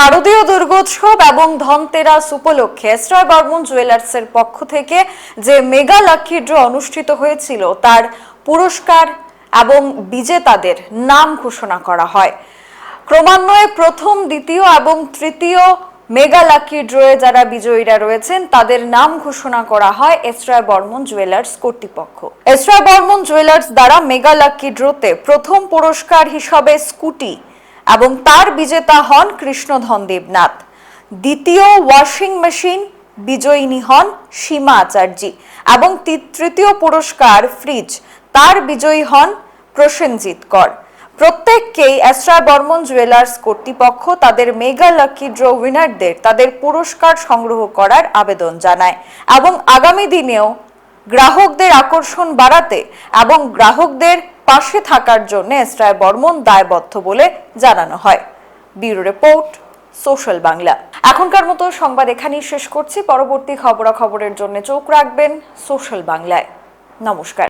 শারদীয় দুর্গোৎসব এবং ধনতেরাস উপলক্ষে এসরার বর্মন জুয়েলার্সের পক্ষ থেকে যে মেগা লাকি ড্র অনুষ্ঠিত হয়েছিল, তার পুরস্কার এবং বিজেতাদের নাম ঘোষণা করা হয়। ক্রমান্বয়ে প্রথম, দ্বিতীয় এবং তৃতীয় মেগা লাকি ড্রয়ে যারা বিজয়ীরা রয়েছেন, তাদের নাম ঘোষণা করা হয় এসরার বর্মন জুয়েলার্স কর্তৃপক্ষ। এসরার বর্মন জুয়েলার্স দ্বারা মেগা লাকি ড্রোতে প্রথম পুরস্কার হিসাবে স্কুটি এবং তার বিজেতা হন কৃষ্ণধন দেবনাথ। দ্বিতীয় ওয়াশিং মেশিন বিজয়িনী হন সীমা আচার্যি এবং তৃতীয় পুরস্কার ফ্রিজ, তার বিজয়ী হন প্রসেনজিৎ কর। প্রত্যেককেই অ্যাস্ট্রা বর্মন জুয়েলার্স কর্তৃপক্ষ তাদের মেগা লাকি ড্র উইনারদের তাদের পুরস্কার সংগ্রহ করার আবেদন জানায় এবং আগামী দিনেও গ্রাহকদের আকর্ষণ বাড়াতে এবং গ্রাহকদের পাশে থাকার জন্য এসরায় বর্মন দায়বদ্ধ বলে জানানো হয়। Bureau report, social Bangla. এখনকার মতো সংবাদ এখানেই শেষ করছি। পরবর্তী খবরাখবরের জন্য চোখ রাখবেন সোশ্যাল বাংলায়। নমস্কার।